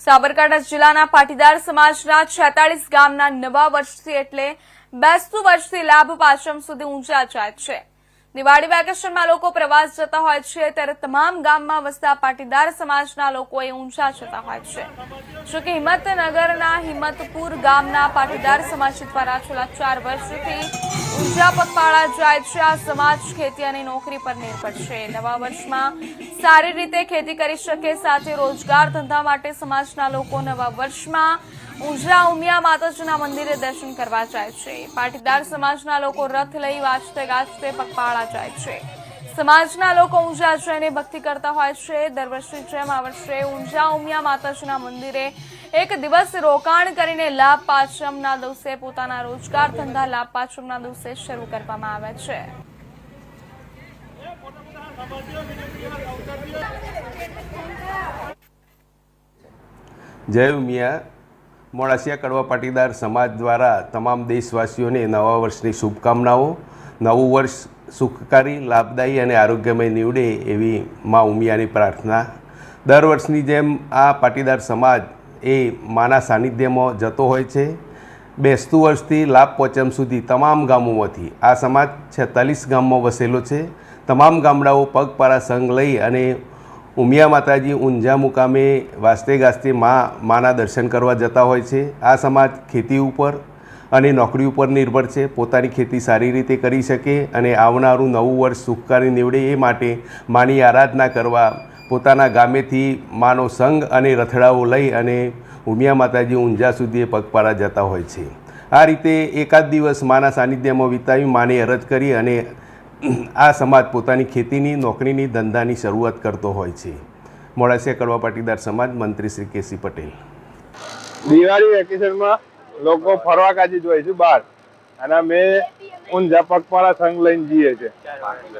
સાબરકાંઠા જિલ્લાના પાટીદાર સમાજના છેતાળીસ ગામના નવા વર્ષથી એટલે બેસતું વર્ષથી લાભ પાછમ સુધી ઊંચા જાય છે. દિવાળી વેકેશનમાં લોકો પ્રવાસ જતા હોય છે, ત્યારે તમામ ગામમાં વસતા પાટીદાર સમાજના લોકો એ ઊંચા જતા હોય છે. જો કે હિંમતનગરના હિંમતપુર ગામના પાટીદાર સમાજ દ્વારા છેલ્લા ચાર વર્ષથી ઊંચા પગપાળા જાય છે. આ સમાજ ખેતી અને નોકરી પર નિર્ભર છે. નવા વર્ષમાં સારી રીતે ખેતી કરી શકે, સાથે રોજગાર ધંધા માટે સમાજના લોકો નવા વર્ષમાં ઊંઝા ઉમિયા માતાજીના મંદિરે દર્શન કરવા જાય છે. પાટીદાર સમાજના લોકો રથ લઈ વાંચતે ગાજતે પગપાળા જાય છે. સમાજના લોકો ઊંઝા જઈને ભક્તિ કરતા હોય છે. દર વર્ષે જેમ આ વર્ષે ઊંઝા ઉમિયા માતાજીના મંદિરે એક દિવસ રોકાણ કરીને લાભ પાંચમના દિવસે પોતાના રોજગાર ધંધા લાભ પાંચમના દિવસે શરૂ કરવામાં આવે છે. જય ઉમિયા. મોડાસિયા કડવા પાટીદાર સમાજ દ્વારા તમામ દેશવાસીઓને નવા વર્ષની શુભકામનાઓ, નવું વર્ષ સુખકારી, લાભદાયી અને આરોગ્યમય નીવડે એવી મા ઉમિયાની પ્રાર્થના. દર વર્ષની જેમ આ પાટીદાર સમાજ એ માના સાનિધ્યમાં જતો હોય છે. બેસતું વર્ષથી લાભ પોચમ સુધી તમામ ગામોમાંથી, આ સમાજ છેતાલીસ ગામમાં વસેલો છે. તમામ ગામડાઓ પગપારા સંઘ લઈ અને ઉમિયા માતાજી ઊંઝા મુકામે વાસ્તે ગાસ્તે મા માના દર્શન કરવા જતા હોય છે. આ સમાજ ખેતી ઉપર અને નોકરી ઉપર નિર્ભર છે. પોતાની ખેતી સારી રીતે કરી શકે અને આવનારું નવું વર્ષ સુખકારી નીવડે એ માટે માની આરાધના કરવા પોતાના ગામેથી માનો સંઘ અને રથડાઓ લઈ અને ઉમિયા માતાજી ઊંઝા સુધી પગપાળા જતા હોય છે. આ રીતે એકાદ દિવસ માના સાનિધ્યમાં વિતાવી માને અરજ કરી અને આ સમાજ પોતાની ખેતીની, નોકરીની, ધંધાની શરૂઆત કરતો હોય છે. મોડાસિયા કડવા પાટીદાર સમાજ મંત્રી શ્રી કેસી પટેલ. દિવાળી વેકેશનમાં લોકો ફરવા કાજી જોઈએ છે બહાર. અને અમે ઊંઝા પગપાળા સંઘ લઈને જઈએ છે.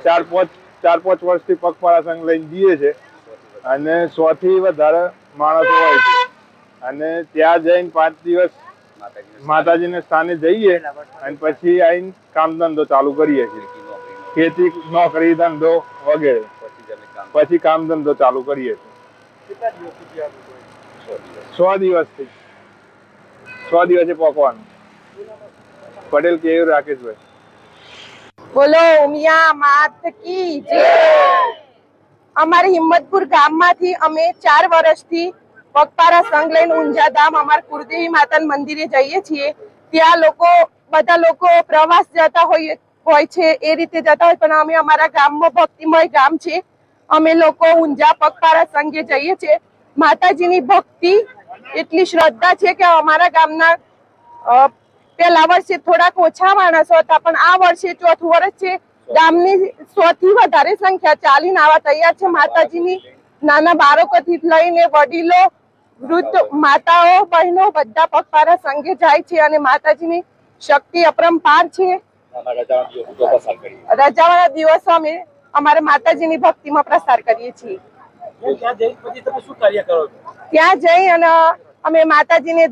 ચાર પાંચ ચાર પાંચ વર્ષથી પગપાળા સંઘ લઈને જઈએ છે. અને સો થી વધારે માણસો હોય છે. અને ત્યાં જઈને પાંચ દિવસ માતાજીને સ્થાને જઈએ અને પછી આવીને કામ ધંધો ચાલુ કરીએ છીએ. ખેતી નોકરી ધંધો વગેરે. પછી કામ ધંધો ચાલુ કરીએ છીએ. સો દિવસથી. સો દિવસે પકવાનું પટેલ કેયુર રાકેશભાઈ. બોલો ઉમિયા માત કી જય. અમારે હિંમતપુર ગામમાંથી અમે ચાર વર્ષથી પગપારા સંઘ લઈને ઊંઝા ધામ અમાર કુળદેવી માતાના મંદિરે જઈએ છીએ. ત્યાં લોકો બધા લોકો પ્રવાસ જતા હોય હોય છે, એ રીતે જતા હોય. પણ અમે અમારા ગામમાં ભક્તિમય ગામ છે. અમે લોકો ઊંઝા પગપાળા સંઘે જઈએ છીએ. માતાજીની ભક્તિ એટલી શ્રદ્ધા છે કે અમારા ગામના પેલા વર્ષે થોડાક ઓછા માણસો હતા, પણ આ વર્ષે ચોથું વર્ષ છે. ગામની સો થી વધારે સંખ્યા ચાલીને આવા તૈયાર છે. માતાજીની નાના બાળકોથી લઈને વડીલો, વૃદ્ધ માતાઓ, બહેનો બધા પગપાળા સંઘે જાય છે અને માતાજીની શક્તિ અપરંપાર છે. રજાવાળા દિવસો અમે અમારા માતાજીની ભક્તિમાં પ્રસાર કરીએ છીએ. ત્યાં જઈ પછી તમે શું કાર્ય કરો છો? ત્યાં જઈ અને અમે માતાજીને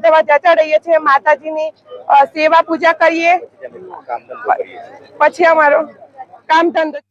દવા ચડાવીએ છીએ માતાજીની ની સેવા પૂજા કરીએ. પછી અમારો કામ ધંધો